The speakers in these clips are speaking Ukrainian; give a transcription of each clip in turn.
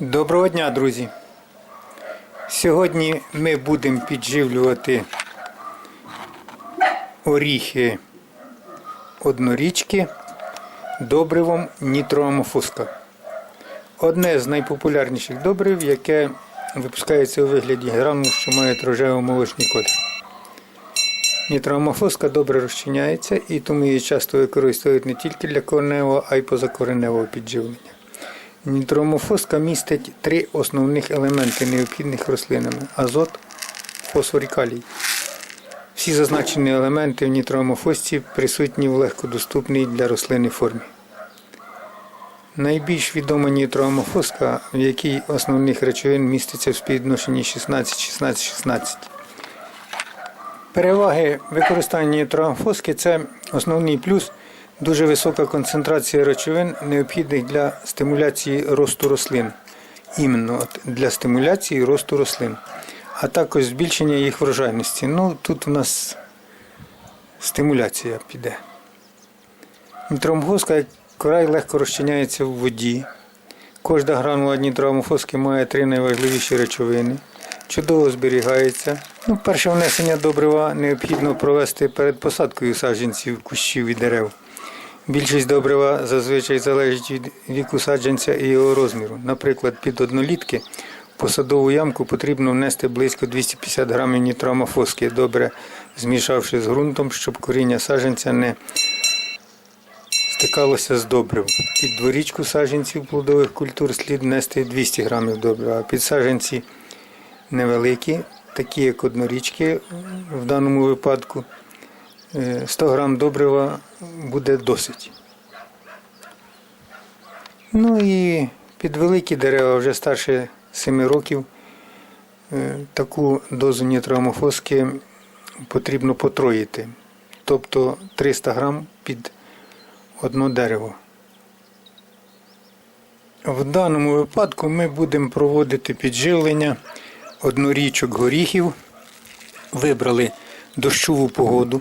Доброго дня, друзі! Сьогодні ми будемо підживлювати оріхи однорічки добривом нітроамофоска. Одне з найпопулярніших добрив, яке випускається у вигляді гранул, що мають рожево-молочний колір. Нітроамофоска добре розчиняється і тому її часто використовують не тільки для кореневого, а й позакореневого підживлення. Нітромофоска містить три основних елементи, необхідних рослинами азот, фосфор і калій. Всі зазначені елементи в нітроамофосці присутні в легкодоступній для рослини формі. Найбільш відома нітроамофоска, в якій основних речовин міститься в співвідношенні 16-16-16. Переваги використання нітроамофоски – це основний плюс дуже висока концентрація речовин, необхідних для стимуляції росту рослин. Іменно для стимуляції росту рослин, а також збільшення їх врожайності. Ну, тут у нас стимуляція піде. Нітроамофоска край легко розчиняється в воді. Кожна гранула нітроамофоски має три найважливіші речовини. Чудово зберігається. Ну, перше внесення добрива необхідно провести перед посадкою саджанців, кущів і дерев. Більшість добрива зазвичай залежить від віку саджанця і його розміру. Наприклад, під однолітки посадову ямку потрібно внести близько 250 грамів нітроамофоски, добре змішавши з ґрунтом, щоб коріння саджанця не стикалося з добрив. Під дворічку саджанців плодових культур слід внести 200 грамів добрива, а під саджанці невеликі, такі як однорічки в даному випадку. Е, 100 грам добрива буде досить. Ну і під великі дерева вже старше 7 років е, таку дозу нітроамофоски потрібно потроїти. Тобто 300 грам під одно дерево. В даному випадку ми будемо проводити підживлення однорічок горіхів. Вибрали дощову погоду,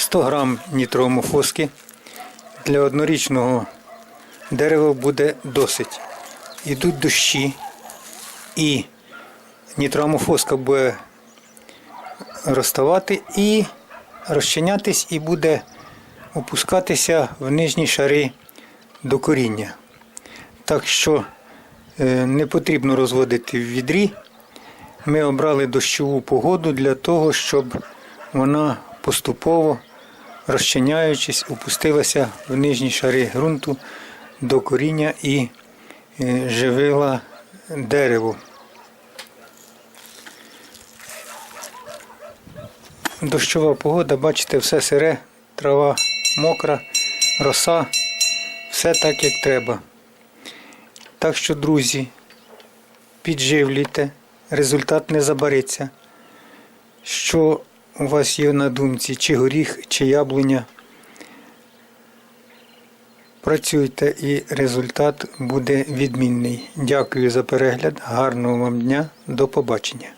100 грам нітроамофоски. Для однорічного дерева буде досить. Ідуть дощі, і нітроамофоска буде розставати і розчинятись, і буде опускатися в нижні шари до коріння. Так що е, не потрібно розводити в відрі. Ми обрали дощову погоду для того, щоб вона поступово, розчиняючись, опустилася в нижні шари ґрунту до коріння і е, живила дерево. Дощова погода, бачите, все сире, трава мокра, роса, все так, як треба. Так що, друзі, підживлюйте, результат не забариться. Що у вас є на думці, чи горіх, чи яблуня. Працюйте і результат буде відмінний. Дякую за перегляд, гарного вам дня, до побачення.